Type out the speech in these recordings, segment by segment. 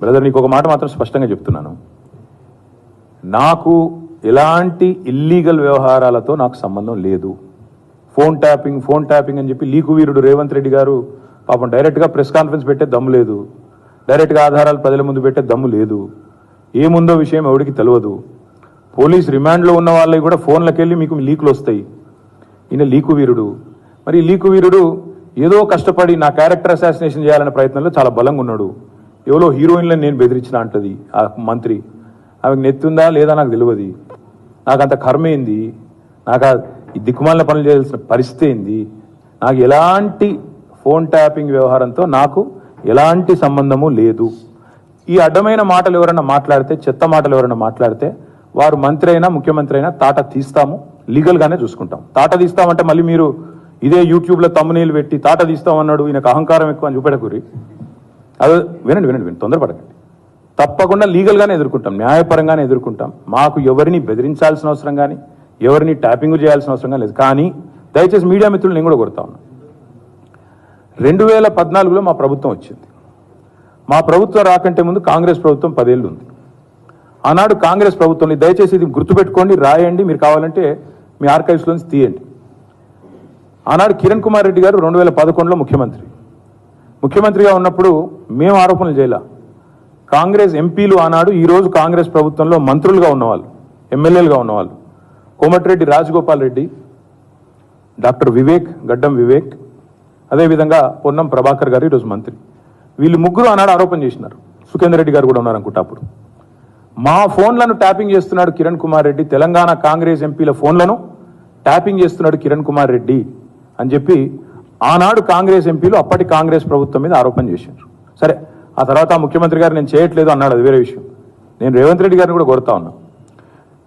Brother నీకు ఒక మాట మాత్రం స్పష్టంగా చెప్తున్నాను. నాకు ఎలాంటి ఇల్లీగల్ వ్యవహారాలతో నాకు సంబంధం లేదు. ఫోన్ ట్యాపింగ్ ఫోన్ ట్యాపింగ్ అని చెప్పి లీకు వీరుడు రేవంత్ రెడ్డి గారు పాపం డైరెక్ట్గా ప్రెస్ కాన్ఫరెన్స్ పెట్టే దమ్ము లేదు. డైరెక్ట్గా ఆధారాలు ప్రజల ముందు పెట్టే దమ్ము లేదు. ఏముందో విషయం ఎవడికి తెలియదు పోలీస్ రిమాండ్లో ఉన్న వాళ్ళకి కూడా ఫోన్లకు వెళ్ళి మీకు లీకులు వస్తాయి ఈయన లీకు వీరుడు. మరి లీకు వీరుడు ఏదో కష్టపడి నా క్యారెక్టర్ అసాసినేషన్ చేయాలనే ప్రయత్నంలో చాలా బలంగా ఉన్నాడు ఎవరో హీరోయిన్లను నేను బెదిరించిన అంటది ఆ మంత్రి. ఆమెకు నెత్తుందా లేదా నాకు తెలియదు నాకు అంత కర్మ ఏంది? నాకు ఈ దిక్కుమాలిన పనులు చేయాల్సిన పరిస్థితి ఏంది? నాకు ఎలాంటి ఫోన్ ట్యాపింగ్ వ్యవహారంతో నాకు ఎలాంటి సంబంధము లేదు. ఈ అడ్డమైన మాటలు ఎవరైనా మాట్లాడితే చెత్త మాటలు ఎవరైనా మాట్లాడితే వారు మంత్రి అయినా ముఖ్యమంత్రి అయినా తాట తీస్తాము లీగల్గానే చూసుకుంటాం. తాట తీస్తామంటే మళ్ళీ మీరు ఇదే యూట్యూబ్లో తమ్మునీళ్ళు పెట్టి తాట తీస్తామన్నాడు ఈయనకు అహంకారం ఎక్కువ అని చూపెడకూరి అదే వినండి వినండి వినండి తొందరపడకండి. తప్పకుండా లీగల్గానే ఎదుర్కొంటాం న్యాయపరంగానే ఎదుర్కొంటాం. మాకు ఎవరిని బెదిరించాల్సిన అవసరం కానీ ఎవరిని ట్యాపింగ్ చేయాల్సిన అవసరం కానీ లేదు. కానీ దయచేసి మీడియా మిత్రులు నేను కూడా కొడతా ఉన్నా. రెండు వేల పద్నాలుగులో మా ప్రభుత్వం వచ్చింది. మా ప్రభుత్వం రాకంటే ముందు కాంగ్రెస్ ప్రభుత్వం పదేళ్ళు ఉంది. ఆనాడు కాంగ్రెస్ ప్రభుత్వం దయచేసి ఇది గుర్తుపెట్టుకోండి రాయండి. మీరు కావాలంటే మీ ఆర్కైవ్స్లోంచి తీయండి. ఆనాడు కిరణ్ కుమార్ రెడ్డి గారు రెండు వేల పదకొండులో ముఖ్యమంత్రి. ముఖ్యమంత్రిగా ఉన్నప్పుడు మేము ఆరోపణలు చేయాల. కాంగ్రెస్ ఎంపీలు ఆనాడు ఈరోజు కాంగ్రెస్ ప్రభుత్వంలో మంత్రులుగా ఉన్నవాళ్ళు ఎమ్మెల్యేలుగా ఉన్నవాళ్ళు. కోమటిరెడ్డి రాజగోపాల్ రెడ్డి డాక్టర్ వివేక్ గడ్డం వివేక్ అదేవిధంగా పొన్నం ప్రభాకర్ గారు ఈరోజు మంత్రి. వీళ్ళు ముగ్గురు ఆనాడు ఆరోపణ చేసినారు. సుఖేందర్ రెడ్డి గారు కూడా ఉన్నారనుకుంటా అప్పుడు. మా ఫోన్లను ట్యాపింగ్ చేస్తున్నాడు కిరణ్ కుమార్ రెడ్డి. తెలంగాణ కాంగ్రెస్ ఎంపీల ఫోన్లను ట్యాపింగ్ చేస్తున్నాడు కిరణ్ కుమార్ రెడ్డి అని చెప్పి ఆనాడు కాంగ్రెస్ ఎంపీలు అప్పటి కాంగ్రెస్ ప్రభుత్వం మీద ఆరోపణ చేశారు. సరే ఆ తర్వాత ఆ ముఖ్యమంత్రి గారు నేను చేయట్లేదు అన్నాడు అది వేరే విషయం. నేను రేవంత్ రెడ్డి గారిని కూడా కోరుతా ఉన్నా.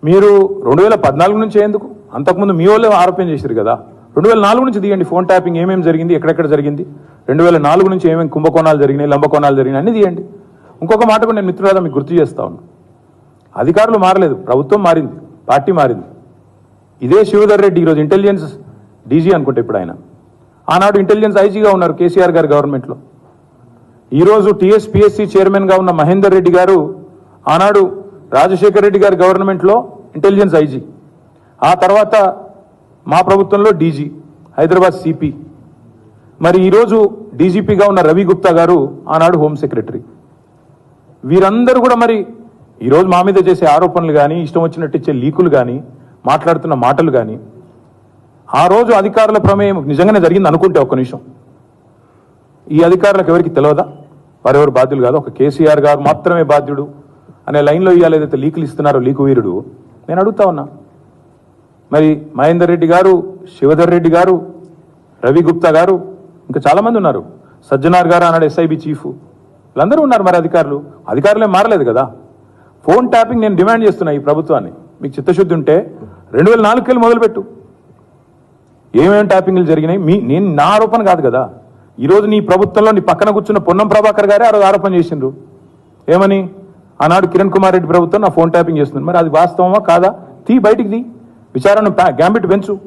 మీరు రెండు వేల పద్నాలుగు నుంచి ఎందుకు? అంతకుముందు మీ వాళ్ళే ఆరోపణ చేశారు కదా. రెండు వేల నాలుగు నుంచి తీయండి ఫోన్ ట్యాపింగ్ ఏమేమి జరిగింది ఎక్కడెక్కడ జరిగింది? రెండు వేల నాలుగు నుంచి ఏమేమి కుంభకోణాలు జరిగినాయి లంబకోణాలు జరిగినాయి అన్ని తీయండి. ఇంకొక మాట కూడా నేను మిత్రులారా మీకు గుర్తు చేస్తా ఉన్నా. అధికారులు మారలేదు ప్రభుత్వం మారింది పార్టీ మారింది. ఇదే శివధర్ రెడ్డి ఈరోజు ఇంటెలిజెన్స్ డీజీ అనుకుంటే ఇప్పుడు ఆయన. ఆనాడు ఇంటెలిజెన్స్ ఐజీగా ఉన్నారు కేసీఆర్ గారు గవర్నమెంట్లో ఈరోజు టీఎస్పీఎస్సీ చైర్మన్గా ఉన్న మహేందర్ రెడ్డి గారు ఆనాడు రాజశేఖర్ రెడ్డి గారి గవర్నమెంట్లో ఇంటెలిజెన్స్ ఐజీ ఆ తర్వాత మా ప్రభుత్వంలో డీజీ హైదరాబాద్ సిపి మరి ఈరోజు డీజీపీగా ఉన్న రవి గుప్తా గారు ఆనాడు హోమ్ సెక్రటరీ వీరందరూ కూడా మరి ఈరోజు మా మీద చేసే ఆరోపణలు కానీ ఇష్టం వచ్చినట్టు ఇచ్చే లీకులు కానీ మాట్లాడుతున్న మాటలు కానీ ఆ రోజు అధికారుల ప్రమేయం నిజంగానే జరిగింది అనుకుంటే ఒక్క నిమిషం. ఈ అధికారులకు ఎవరికి తెలియదా వారెవరు బాధ్యులు కాదు. ఒక కేసీఆర్ గారు మాత్రమే బాధ్యుడు అనే లైన్లో ఇవాళ ఏదైతే లీకులు ఇస్తున్నారో లీకు వీరుడు నేను అడుగుతా ఉన్నా. మరి మహేందర్ రెడ్డి గారు శివధర్ రెడ్డి గారు రవి గుప్తా గారు ఇంకా చాలామంది ఉన్నారు. సజ్జనార్ గారు అన్నాడు ఎస్ఐబి చీఫ్. వీళ్ళందరూ ఉన్నారు మరి అధికారులు. అధికారులే మారలేదు కదా? ఫోన్ ట్యాపింగ్ నేను డిమాండ్ చేస్తున్నా ఈ ప్రభుత్వాన్ని. మీకు చిత్తశుద్ధి ఉంటే రెండు వేల నాలుగుకెళ్ళి మొదలుపెట్టు. ఏమేమి ట్యాపింగ్లు జరిగినాయి? మీ నేను నా ఆరోపణ కాదు కదా. ఈరోజు నీ ప్రభుత్వంలో నీ పక్కన కూర్చున్న పొన్నం ప్రభాకర్ గారే ఆ రోజు ఆరోపణ చేసిండ్రు. ఏమని? ఆనాడు కిరణ్ కుమార్ రెడ్డి ప్రభుత్వం నా ఫోన్ ట్యాపింగ్ చేస్తుంది. మరి అది వాస్తవమా కాదా? తీ బయటికి తీ. విచారణ గ్యాంబిట్ పెంచు.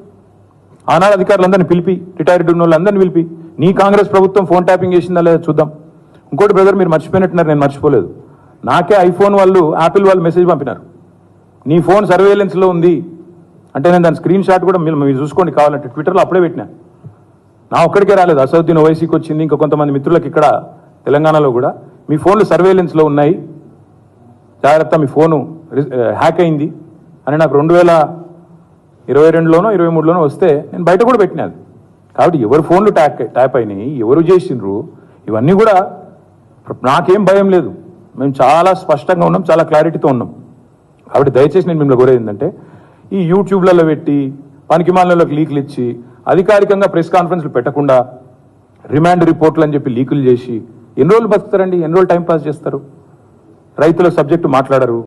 ఆనాడు అధికారులందరినీ పిలిపి రిటైర్డ్ ఉన్న వాళ్ళందరినీ పిలిపి నీ కాంగ్రెస్ ప్రభుత్వం ఫోన్ ట్యాపింగ్ చేసిందా లేదా చూద్దాం. ఇంకోటి బ్రదర్ మీరు మర్చిపోయినట్టున్నారు నేను మర్చిపోలేదు. నాకే ఐఫోన్ వాళ్ళు యాపిల్ వాళ్ళు మెసేజ్ పంపినారు. నీ ఫోన్ సర్వేలెన్స్లో ఉంది. అంటే నేను దాని స్క్రీన్ షాట్ కూడా మీరు మీరు చూసుకోండి కావాలంటే ట్విట్టర్లో అప్పుడే పెట్టినా. నా ఒక్కడికే రాలేదు. అసౌద్దీన్ ఓవైసీకి వచ్చింది ఇంకా కొంతమంది మిత్రులకు ఇక్కడ తెలంగాణలో కూడా. మీ ఫోన్లు సర్వేలెన్స్లో ఉన్నాయి. జాగ్రత్త మీ ఫోను హ్యాక్ అయింది. అని నాకు రెండు వేల ఇరవై రెండులోనో ఇరవై మూడులోనో వస్తే నేను బయట కూడా పెట్టినది కాబట్టి ఎవరు ఫోన్లు ట్యాక్ ట్యాప్ అయినాయి ఎవరు చేసిండ్రు ఇవన్నీ కూడా నాకేం భయం లేదు. మేము చాలా స్పష్టంగా ఉన్నాం చాలా క్లారిటీతో ఉన్నాం. కాబట్టి దయచేసి నేను మిమ్మల్ని కోరేది ఏంటంటే ఈ యూట్యూబ్లలో పెట్టి పనికిమాలకు లీకులు ఇచ్చి అధికారికంగా ప్రెస్ కాన్ఫరెన్స్లు పెట్టకుండా రిమాండ్ రిపోర్ట్లు అని చెప్పి లీకులు చేసి ఎన్ని రోజులు బతుకుతారండి? ఎన్ని రోజులు టైం పాస్ చేస్తారు? రైతుల సబ్జెక్టు మాట్లాడరు.